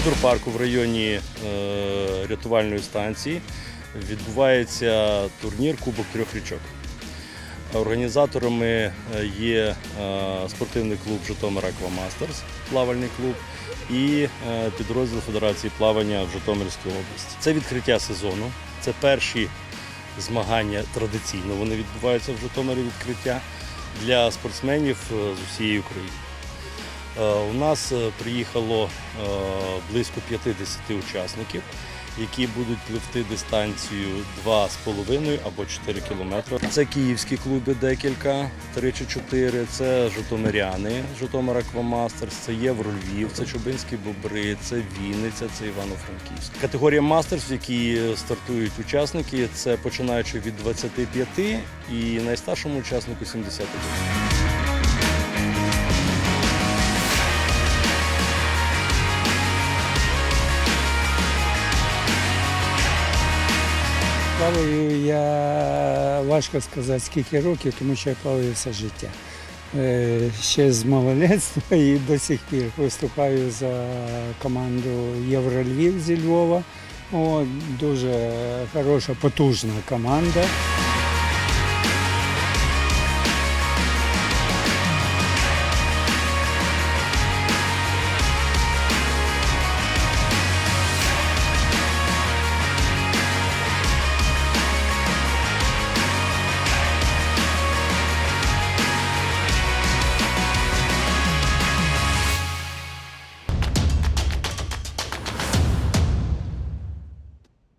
гідропарку в районі е, рятувальної станції відбувається турнір Кубок трьох річок. Організаторами е, є е, спортивний клуб Житомир Аквамастерс, плавальний клуб, і підрозділ Федерації плавання в Житомирській області. Це відкриття сезону. Це перші змагання традиційно. Вони відбуваються в Житомирі відкриття для спортсменів з усієї України. Е, У нас е, приїхало е, близько 50 учасників, які будуть пливти дистанцію 2,5 або 4 кілометри. Це київські клуби декілька, 3 чи 4, це Житомиряни, Житомир Аквамастерс, це Єврольвів, це Чубинські бобри, це Вінниця, це Івано-Франківськ. Категорія мастерс, в якій стартують учасники, це починаючи від 25 і найстаршому учаснику 71. Плаваю я важко сказати скільки років, тому що я плаваю все життя. Е, Ще з малолетства і до сих пір виступаю за команду Єврольвів зі Львова. О, дуже хороша, потужна команда.